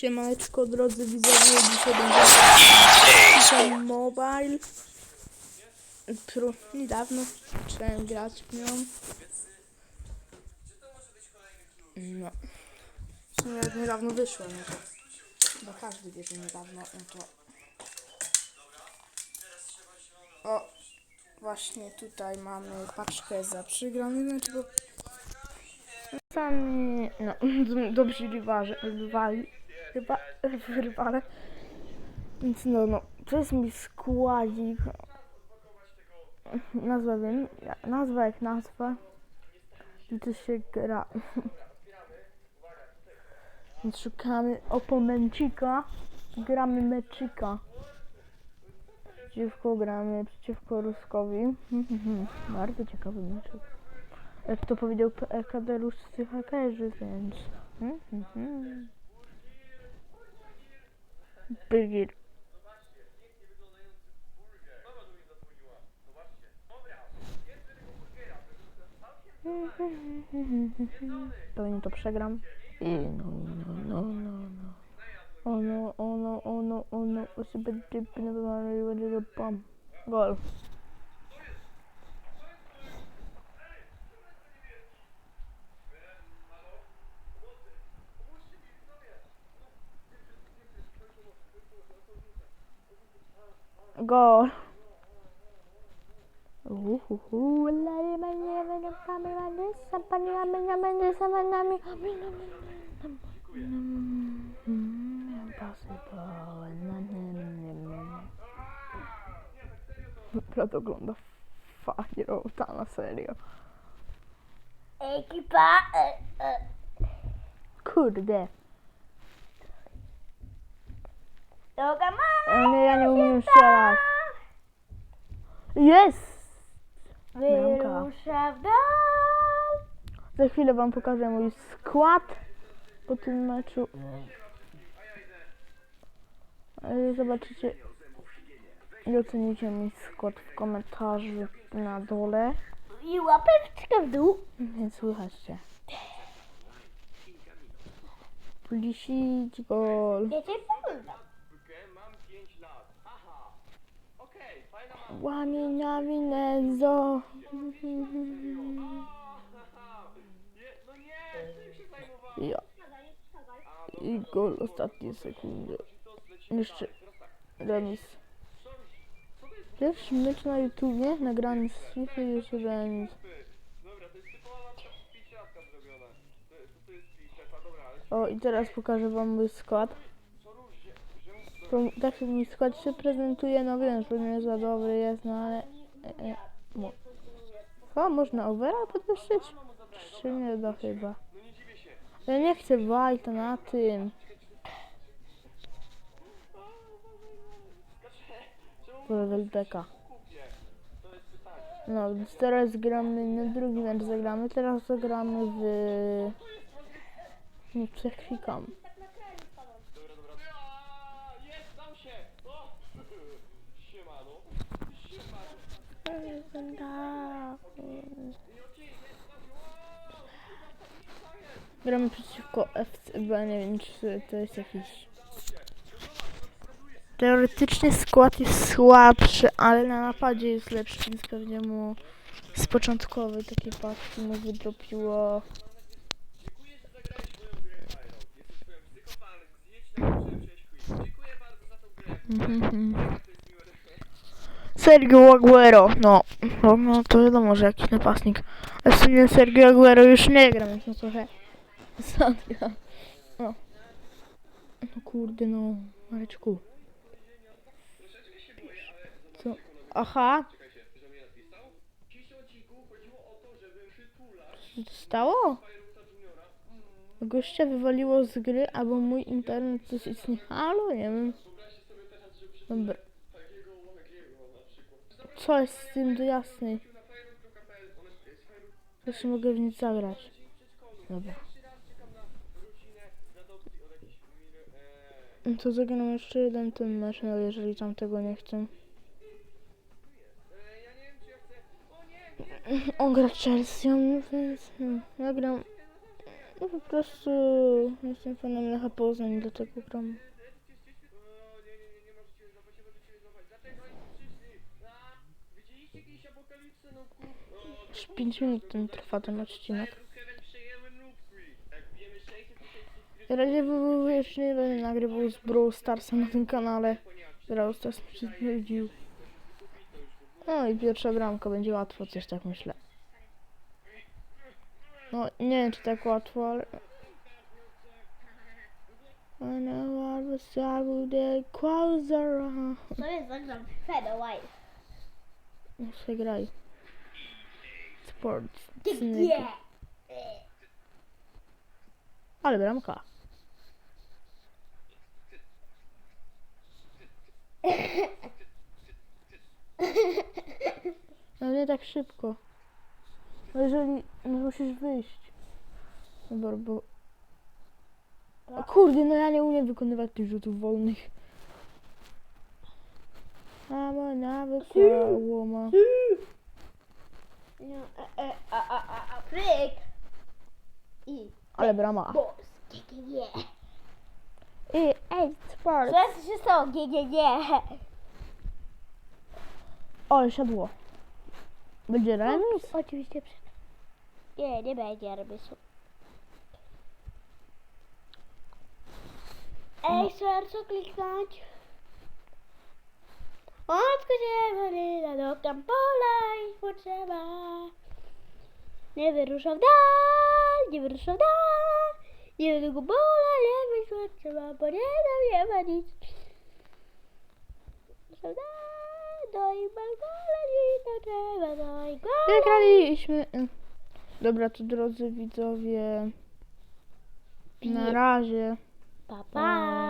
Siemaneczko drodzy widzowie, dzisiaj będziemy FIFA Mobile. Którą niedawno zacząłem grać w nią. No. W sumie jak niedawno wyszło, no to bo każdy wie, że niedawno, no to... O, właśnie tutaj mamy paczkę za przegrany, znaczy bo sami, no, dobrzy rywale, rywali, ryba, rywale. Więc no, no, to jest mój składzik. Nazwa wiem, nazwa jak nazwa. To się gra. Więc szukamy opomencika. Gramy meczyka. Przeciwko gramy przeciwko Ruskowi. Bardzo ciekawy meczek. Jak to powiedział P- Kaderusz z hakerzy, więc... Bygir. Pewnie to przegram. I no, no, no, no, no. Ono, ono, ono, ono, osoby typy na pewno będzie pam. Gol. Gol. Uhuhu, lari God. Prato ogląda Fireouta na serio. Ekipa! Eh, eh. Kurde. Droga mama. Ja nie, ja nie umiem strzelać. Jest! Wyrusza w dal. Za chwilę wam pokażę mój skład po tym meczu. Ale Zobaczycie i ocenicie mój skład w komentarzu na dole. I łapeczkę w dół. Więc słychajcie. Pulisic gol. Wiecie, powolno. Łamienia Minezo. Ja. I gol ostatnie sekundy. Jeszcze remis. Pierwszy mecz na YouTubie nagrany z FIFA jeszcze remis. O i teraz pokażę wam mój skład. Tak jak mój skład się prezentuje, no wiem, że nie za dobry jest, no ale... E, e, można overall podwyższyć? Czy nie da chyba? Ja nie chcę White'a na tym. Level deka. No, więc teraz gramy, na drugi mecz zagramy, teraz zagramy w... Nie przeklikam. Gramy przeciwko FC, bo ja nie wiem, czy to jest jakiś... Teoretycznie skład jest słabszy, ale na napadzie jest lepszy, więc pewnie mu z początkowej takiej paczki mu wydropiło... Mhm. Sergio Aguero, no, no, to wiadomo, że jakiś napastnik. Ale w sumie Sergio Aguero już nie gra, więc no trochę. No. No kurde, no, Mareczku. Co? Aha. Co się stało? Gościa wywaliło z gry, albo mój internet coś istnieje. Halo, nie wiem. Dobra. Co jest z tym do jasnej? Jeszcze mogę w nic zagrać. Dobra. No To zagram jeszcze jeden ten mecz, no jeżeli tam tego nie chcę. On gra Chelsea, więc hmm, ja gram No po prostu jestem fanem Lecha Poznań dlatego gram. Już 5 minut ten trwa ten odcinek. Na razie jeszcze nie będę nagrywał z Brawl Starsa na tym kanale. Brawl Stars się znudził. No i pierwsza bramka będzie łatwo, coś tak myślę. No nie wiem czy tak łatwo, ale... I know I was out there closer. To jest zagram Featherweight. No sobie graj. Synek. Ale bramka. No nie tak szybko. No jeżeli no musisz wyjść. Dobra, bo... O kurde, no ja nie umiem wykonywać tych rzutów wolnych. Mama nawet łoma. No, e, e, a, a, a, a, Fryk. I Ale brama. boss. GGG. I ej, sport. Co się stało? GGG. O, siadło. Będzie remis? Oczywiście przed. Nie, nie będzie remisu. Ej, serce kliknąć. Matko ziemia, do kampola i potrzeba. Nie wyruszał dal, nie wyruszał dal. Nie długo bola, nie wyszło trzeba, bo nie tam nie ma nic. Wyruszał dal, do i balkola, nic to trzeba, do i gola. Wygraliśmy. Dobra, to drodzy widzowie. Na razie. Pa, pa.